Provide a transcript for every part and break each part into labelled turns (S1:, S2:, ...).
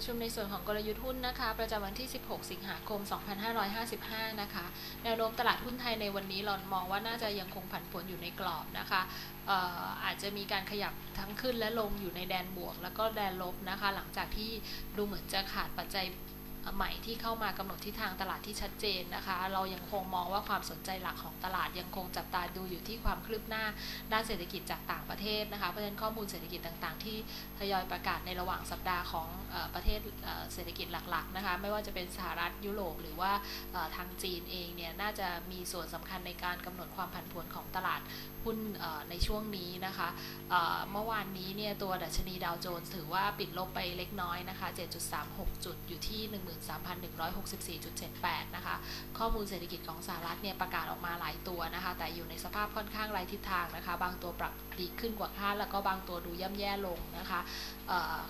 S1: ประชุมในส่วนของกลยุทธ์หุ้นนะคะ ประจำวันที่ 16 สิงหาคม 2555 นะคะ แนวโน้มตลาดหุ้นไทยในวันนี้เรามองว่าน่าจะยังคงผันผวนอยู่ในกรอบนะคะอออาจจะมีการขยับทั้งขึ้นและลงอยู่ในแดนบวก แล้วก็แดนลบนะคะ หลังจากที่ดูเหมือนจะขาดปัจจัย ใหม่ที่เข้ามากำหนดทิศทางตลาดที่ชัดเจนนะคะ เรายังคงมองว่าความสนใจหลักของตลาดยังคงจับตาดูอยู่ที่ความคืบหน้าด้านเศรษฐกิจจากต่างประเทศนะคะเพราะฉะนั้นข้อมูลเศรษฐกิจต่างๆ ที่ทยอยประกาศในระหว่างสัปดาห์ของอประเทศเศรษฐกิจหลักๆนะคะไม่ว่าจะเป็นสหรัฐยุโรปหรือว่าทางจีนเองเนี่ยน่าจะมีส่วนสำคัญในการกำหนดความผันผวนของตลาดหุ้นในช่วงนี้นะคะเมื่อวานนี้เนี่ยตัวดัชนีดาวโจนส์ถือว่าปิดลบไปเล็กน้อยนะคะ7.36 จุดอยู่ที่1 13,164.78 นะคะ ข้อมูลเศรษฐกิจของสหรัฐเนี่ยประกาศออกมาหลายตัวนะคะ แต่อยู่ในสภาพค่อนข้างไร้ทิศทางนะคะ บางตัวปรับดีขึ้นกว่าคาด แล้วก็บางตัวดูย่ำแย่ลงนะคะ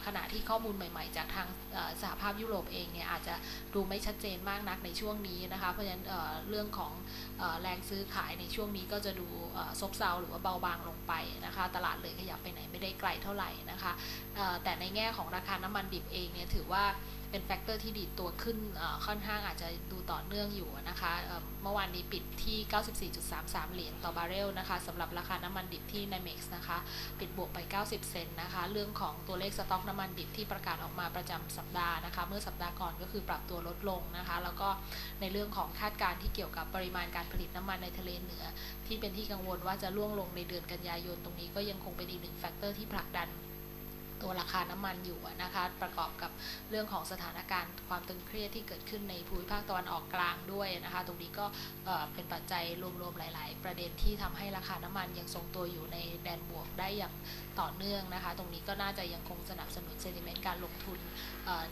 S1: ขณะที่ข้อมูลใหม่ๆ จากทางสหภาพยุโรปเองเนี่ยอาจจะดูไม่ชัดเจนมากนักในช่วงนี้นะคะ เพราะฉะนั้นเเรื่องของอแรงซื้อขายในช่วงนี้ก็จะดูซบเซาหรือว่าเบาบางลงไปนะคะ ตลาดเลยขยับไปไหนไม่ได้ไกลเท่าไหร่นะคะแต่ในแง่ของราคาน้ำมันดิบเองเนี่ยถือว่า เป็นแฟกเตอร์ที่ดีตัวขึ้นค่อนข้างอาจจะดูต่อเนื่องอยู่นะคะเมื่อวานนี้ปิดที่ 94.33 เหรียญต่อบาร์เรลนะคะสำหรับราคาน้ำมันดิบที่ NYMEX นะคะปิดบวกไป 90 เซนต์นะคะเรื่องของตัวเลขสต็อกน้ำมันดิบที่ประกาศออกมาประจำสัปดาห์นะคะเมื่อสัปดาห์ก่อนก็คือปรับตัวลดลงนะคะแล้วก็ในเรื่องของคาดการณ์ที่เกี่ยวกับปริมาณการผลิตน้ำมันในทะเลเหนือ ที่เป็นที่กังวลว่าจะล่วงลงในเดือนกันยายนตรงนี้ก็ยังคงเป็นอีกหนึ่งแฟกเตอร์ที่ผลักดัน ตัวราคาน้ำมันอยู่นะคะ ประกอบกับเรื่องของสถานการณ์ความตึงเครียดที่เกิดขึ้นในภูมิภาคตะวันออกกลางด้วยนะคะ ตรงนี้ก็เป็นปัจจัยรวมๆหลาย ๆ ประเด็นที่ทำให้ราคาน้ำมันยังทรงตัวอยู่ในแดนบวกได้อย่างต่อเนื่องนะคะ ตรงนี้ก็น่าจะยังคงสนับสนุนเซนิเมนต์การลงทุน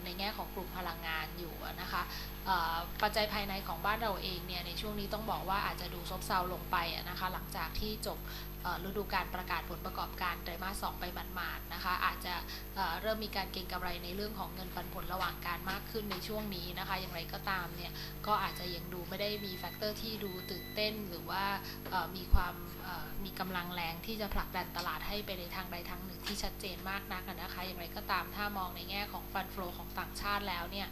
S1: ในแง่ของกลุ่มพลังงานอยู่นะคะปัจจัยภายในของบ้านเราเองเนี่ยในช่วงนี้ต้องบอกว่าอาจจะดูซบเซาลงไปนะคะหลังจากที่จบฤดูการประกาศผลประกอบการไตรมาสสองไปหมาดๆนะคะ อาจจะเเริ่มมีการเก็งกำไรในเรื่องของเงินปันผลระหว่างการมากขึ้นในช่วงนี้นะคะ อย่างไรก็ตามเนี่ยก็อาจจะยังดูไม่ได้มีแฟกเตอร์ที่ดูตื่นเต้นหรือว่ามีความมีกำลังแรงที่จะผลักดันตลาดให้ไปในทางใดทางหนึ่งที่ชัดเจนมากนักนะคะ อย่างไรก็ตามถ้ามองในแง่ของฟันฟลอของต่างชาติแล้วเนี่ย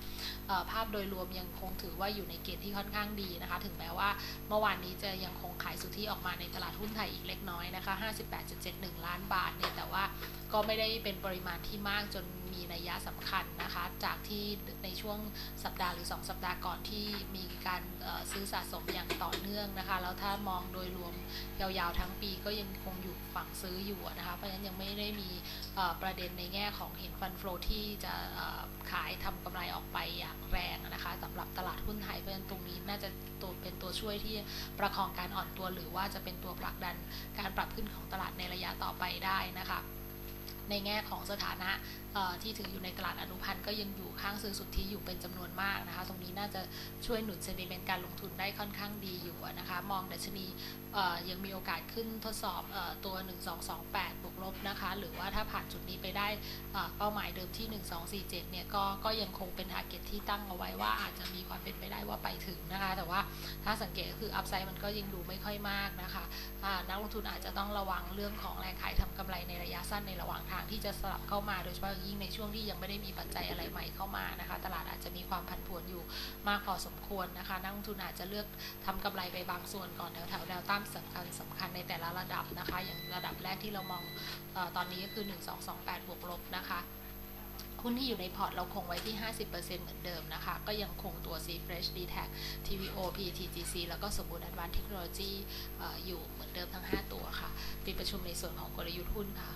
S1: ภาพโดยรวมยังคงถือว่าอยู่ในเกณฑ์ที่ค่อนข้างดีนะคะ ถึงแม้ว่าเมื่อวานนี้จะยังคงขายสุทธิออกมาในตลาดหุ้นไทยอีกเล็กน้อยนะคะ 58.71 ล้านบาทเนี่ยแต่ว่าก็ไม่ได้เป็นปริมาณที่มากจนมีนัยยะสำคัญนะคะ จากที่ในช่วงสัปดาห์หรือ 2 สัปดาห์ก่อนที่มีการซื้อสะสมอย่างต่อเนื่องนะคะ แล้วถ้ามองโดยรวมยาวๆทั้งปีก็ยังคงอยู่ฝั่งซื้ออยู่นะคะ เพราะฉะนั้นยังไม่ได้มีประเด็นในแง่ของเห็นฟันฟลอที่จะขายทำกำไรออกไปอย่างแรงนะ สำหรับตลาดหุ้นไทยเพราะฉะนั้นตรงนี้น่าจะตัวเป็นตัวช่วยที่ประคองการอ่อนตัว หรือว่าจะเป็นตัวผลักดันการปรับขึ้นของตลาดในระยะต่อไปได้นะคะ ในแง่ของสถานะที่ถืออยู่ในตลาดอนุพันธ์ก็ยังอยู่ข้างซื้อสุทธิอยู่เป็นจำนวนมากนะคะ ตรงนี้น่าจะช่วยหนุนเซนิเมนต์การลงทุนได้ค่อนข้างดีอยู่นะคะ มองดัชนียังมีโอกาสขึ้นทดสอบออตัว 1228 บวกลบนะคะ หรือว่าถ้าผ่านจุดนี้ไปได้เป้าหมายเดิมที่ 1247 เนี่ยก็ก็ยังคงเป็นทาร์เก็ตที่ตั้งเอาไว้ว่าอาจจะมีความเป็นไปได้ว่าไปถึงนะคะ แต่ว่าถ้าสังเกตก็คืออัพไซด์มันก็ยังดูไม่ค่อยมากนะคะนักลงทุนอาจจะต้องระวังเรื่องของแรงขายทำกำไร ยะสั้นในระหว่างทางที่จะสลับเข้ามา โดยเฉพาะยิ่งในช่วงที่ยังไม่ได้มีปัจจัยอะไรใหม่เข้ามานะคะ ตลาดอาจจะมีความผันผวนอยู่มากพอสมควรนะคะ นักลงทุนอาจจะเลือกทำกำไรไปบางส่วนก่อนแถวๆแนวต้านสำคัญสำคัญในแต่ละระดับนะคะ อย่างระดับแรกที่เรามองอตอนนี้ก็คือ 1228 บวกลบนะคะหุ้นที่อยู่ในพอร์ตเราคงไว้ที่ 50%เหมือนเดิมนะคะ ก็ยังคงตัว C Fresh d t a c TVO PTGC แล้วก็สมบูรณ์ Advanced Technology อออยู่เหมือนเดิมทั้ง 5 ตัวค่ะ ปิดประชุมในส่วนของกลยุทธ์หุ้นค่ะ